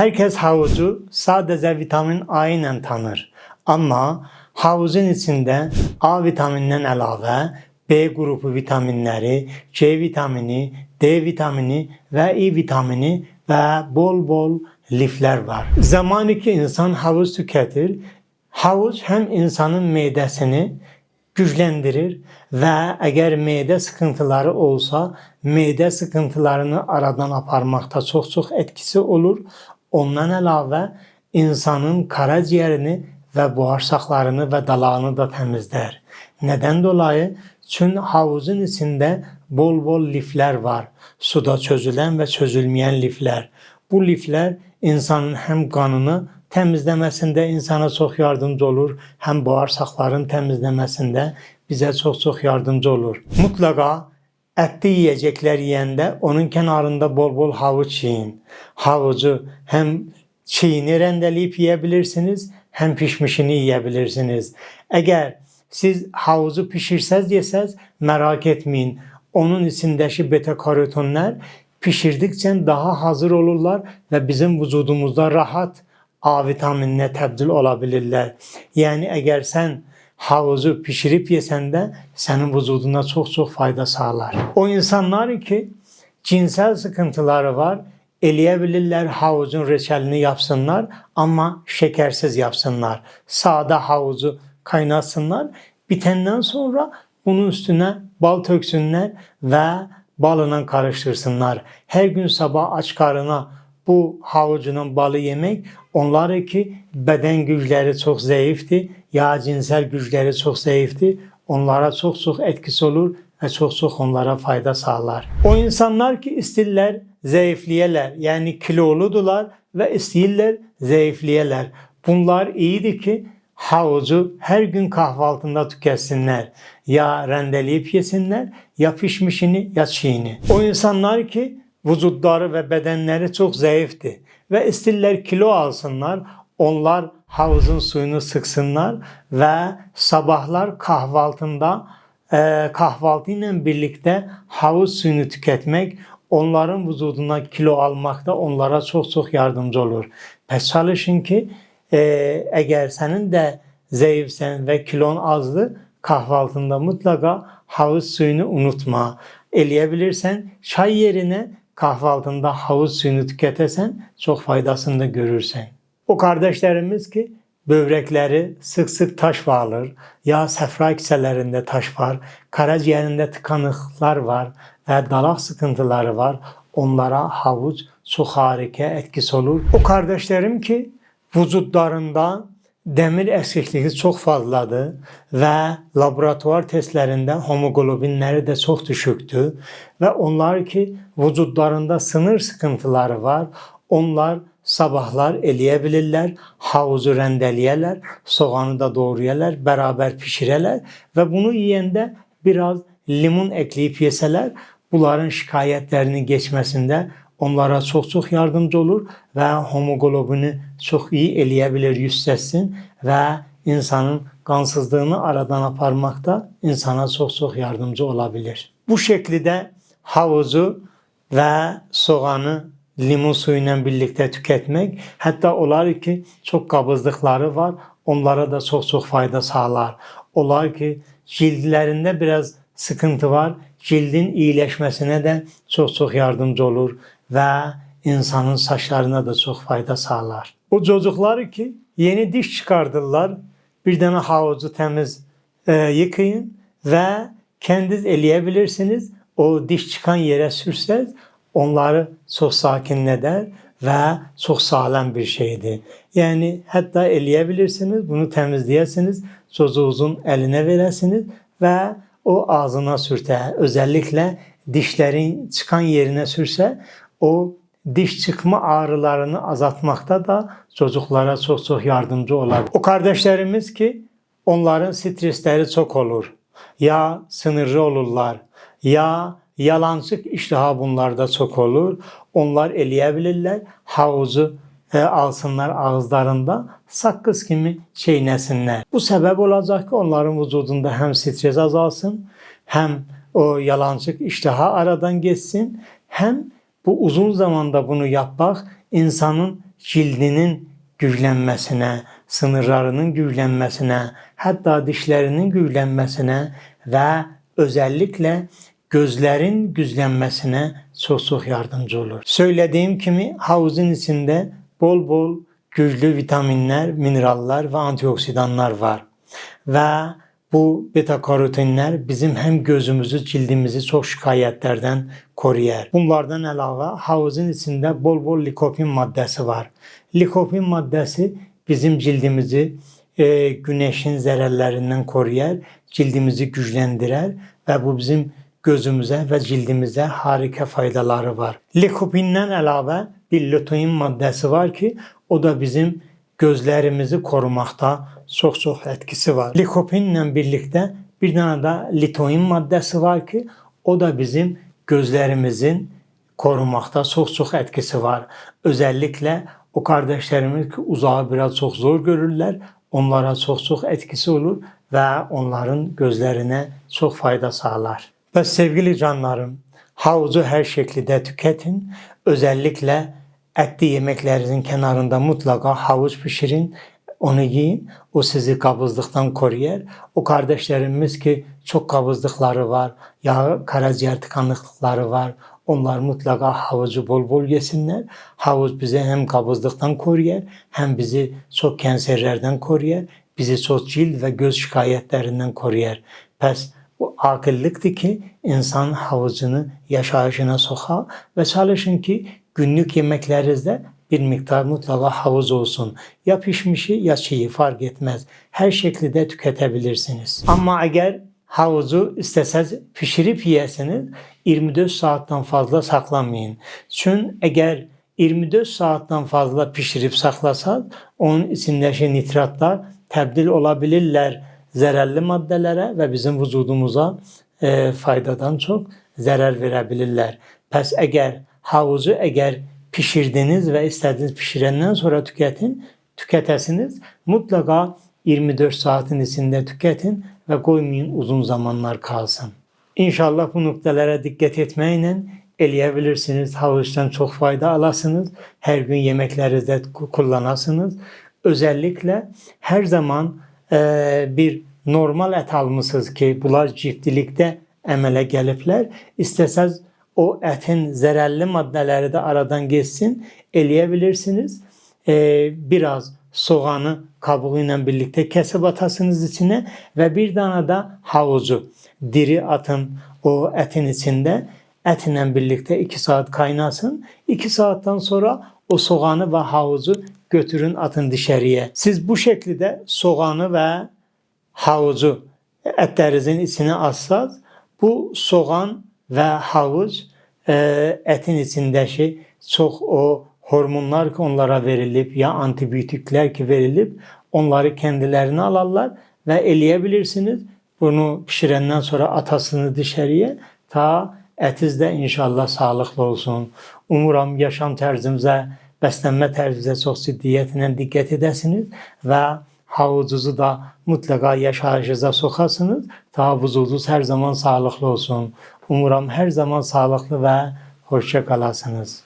Herkes havucu sadece vitamin A ile tanır. Ama havuzun içinde A vitamininden əlavə B qrupu vitaminləri, C vitamini, D vitamini və E vitamini və bol-bol liflər var. Zamanı ki insan havuz tüketir, havuz hem insanın midesini güçlendirir ve eğer mide sıkıntıları olsa mide sıkıntılarını aradan aparmakta çok çok etkisi olur. Ondan əlavə insanın karaciğerini ve bağırsaklarını ve dalağını da temizler. Neden dolayı? Çünkü havuzun içinde bol bol lifler var. Suda çözülen ve çözülmeyen lifler. Bu lifler insanın hem kanını temizlemesinde insana çok yardımcı olur, hem bağırsakların temizlemesinde bize çok çok yardımcı olur. Mutlaka etli yiyecekler yiyende onun kenarında bol bol havuç yiyin. Havucu hem çiğini rendeleyip yiyebilirsiniz hem pişmişini yiyebilirsiniz. Eğer siz havuzu pişirseniz yeseniz merak etmeyin. Onun içindeki beta karotinler pişirdikçe daha hazır olurlar ve bizim vücudumuzda rahat A vitaminine tebdil olabilirler. Yani eğer sen havuzu pişirip yesen de senin vücuduna çok çok fayda sağlar. O insanlar ki cinsel sıkıntıları var, eleyebilirler havucun reçelini yapsınlar ama şekersiz yapsınlar. Sade havucu kaynatsınlar. Bitenden sonra bunun üstüne bal töksünler ve balına karıştırsınlar. Her gün sabah aç karına bu havucunun balı yemek onlar ki beden güçleri çok zayıftı, ya cinsel güçleri çok zayıftı. Onlara çok çok etkisi olur ve çok çok onlara fayda sağlar. O insanlar ki istiller zayıfliyeler yani kiloludular ve istiller zayıfliyeler. Bunlar iyiydi ki havucu her gün kahvaltında tüketsinler. Ya rendeleyip yesinler ya pişmişini ya çiğini. O insanlar ki vücutları ve bedenleri çok zayıftı ve istiller kilo alsınlar. Onlar havuzun suyunu sıksınlar ve sabahlar kahvaltında e, kahvaltı ile birlikte havuz suyunu tüketmek onların vücuduna kilo almakta onlara çok çok yardımcı olur. Pes çalışın ki e, eğer senin de zayıfsen ve kilon azdı kahvaltında mutlaka havuz suyunu unutma. Eleyebilirsen çay yerine kahvaltında havuz suyunu tüketesen çok faydasını da görürsen. O kardeşlerimiz ki böbrekleri sık sık taş vardır. Ya sefra kisələrində taş var, karaciğerinde tıkanıklar var ve dalak sıkıntıları var. Onlara havuç çok harika etkisi olur. O kardeşlerim ki vücutlarında demir eksikliği çok fazladır ve laboratuvar testlerinde homoglobinleri de çok düşüktü ve onlar ki vücutlarında sınır sıkıntıları var. Onlar sabahlar eleyebilirler, havuzu rendeleyerler, soğanı da doğrayarlar, beraber pişirerler ve bunu yiyende biraz limon ekleyip yeseler bunların şikayetlerini geçmesinde onlara çok yardımcı olur ve homoglobini çok iyi eleyebilir, yüzleşsin ve insanın kansızlığını aradan aparmakta insana çok yardımcı olabilir. Bu şekilde havuzu ve soğanı limon suyuyla birlikte tüketmek hatta olar ki çok kabızlıkları var onlara da çok fayda sağlar. Olar ki cildlerinde biraz sıkıntı var cildin iyileşmesine de çok çok yardımcı olur ve insanın saçlarına da çok fayda sağlar. O çocuklar ki yeni diş çıkardılar bir tane havucu temiz e, yıkayın ve kendiniz eleyebilirsiniz. O diş çıkan yere sürseniz onları çok sakinleder ve çok sağlam bir şeydir. Yani hatta eleyebilirsiniz, bunu temizleyesiniz, çocuğunuzun eline veresiniz ve o ağzına sürte. Özellikle dişlerin çıkan yerine sürse o diş çıkma ağrılarını azaltmakta da çocuklara çok çok yardımcı olur. O kardeşlerimiz ki onların stresleri çok olur. Ya sınırlı olurlar ya yalancık iştaha bunlarda çok olur. Onlar eleyebilirler. Havuzu e, alsınlar ağızlarında sakız kimi çiğnesinler. Bu sebep olacak ki onların vücudunda hem stres azalsın hem o yalancık iştaha aradan geçsin hem bu uzun zamanda bunu yapmak insanın cildinin güclenmesine, sınırlarının güclenmesine, hatta dişlerinin güclenmesine ve özellikle gözlerin güclenmesine çok yardımcı olur. Söylediğim kimi havuzun içinde bol bol güçlü vitaminler, mineraller ve antioksidanlar var. Ve bu beta karotinler bizim hem gözümüzü, cildimizi çok şikayetlerden koruyar. Bunlardan əlavə havuzun içində bol-bol likopin maddəsi var. Likopin maddəsi bizim cildimizi e, güneşin zərərlərindən koruyar, cildimizi gücləndirər və bu bizim gözümüzə və cildimizə harika faydaları var. Likopindən əlavə bir lutein maddəsi var ki, o da bizim gözlərimizi korumaqda çox-çox etkisi var. Likopinlə birlikdə bir dənə də litoin maddəsi var ki, o da bizim gözlərimizin korumaqda çox-çox etkisi var. Özellikle o kardeşlerimiz ki uzağı biraz çok zor görürler. Onlara çok-çok etkisi olur ve onların gözlerine çok fayda sağlar. Ve sevgili canlarım, havuzu her şekilde tüketin. Özellikle etli yemeklerinizin kenarında mutlaka havuç pişirin. Onu yiyin. O sizi kabızlıktan koruyar. O kardeşlerimiz ki çok kabızlıkları var, ya karaciğer tıkanıklıkları var. Onlar mutlaka havucu bol bol yesinler. Havuz bizi hem kabızlıktan koruyar, hem bizi çok kanserlerden koruyar. Bizi çok cilt ve göz şikayetlerinden koruyar. Pes bu akıllıktır ki insan havucunu yaşayışına soka ve çalışın ki günlük yemeklerinizde bir miktar mutlaka havuz olsun. Ya pişmişi ya çiği fark etmez. Her şekilde tüketebilirsiniz. Ama eğer havuzu isteseniz pişirip yiyesiniz 24 saatten fazla saklamayın. Çünkü eğer 24 saatten fazla pişirip saklasanız onun içindeki nitratlar tebdil olabilirler zərərli maddelere ve bizim vücudumuza e, faydadan çok zarar verebilirler. Pes eğer havuzu eğer pişirdiniz ve istediğiniz pişirenden sonra tüketin, tüketesiniz. Mutlaka 24 saatin içinde tüketin ve koymayın uzun zamanlar kalsın. İnşallah bu noktalara dikkat etmeyle eleyebilirsiniz. Havuçtan çok fayda alasınız. Her gün yemeklerinizde kullanasınız. Özellikle her zaman bir normal et almışsınız ki bunlar çiftlikte əmələ gəliblər. İstəsəz o etin zərərli maddeleri de aradan geçsin, eleyebilirsiniz. Ee, biraz soğanı kabuğuyla birlikte kesip atasınız içine ve bir tane de havucu diri atın o etin içinde etinle birlikte 2 saat kaynasın. 2 saatten sonra o soğanı ve havucu götürün atın dışarıya. Siz bu şekilde soğanı ve havucu etlerinizin içine atsanız bu soğan ve havuç e, etin içindeki çok o hormonlar ki onlara verilip ya antibiyotikler ki verilip onları kendilerine alarlar ve eleyebilirsiniz. Bunu pişirenden sonra atasını dışarıya ta etiz de inşallah sağlıklı olsun. Umuram yaşam tərzimizə, Bəslənmə tərzinizə çox ciddiyyətlə diqqət edəsiniz və havucunuzu da mütləqa yaşayışınıza soxasınız. Tahavvuzunuz hər zaman sağlıqlı olsun. Umuram hər zaman sağlıqlı və xoşça qalasınız.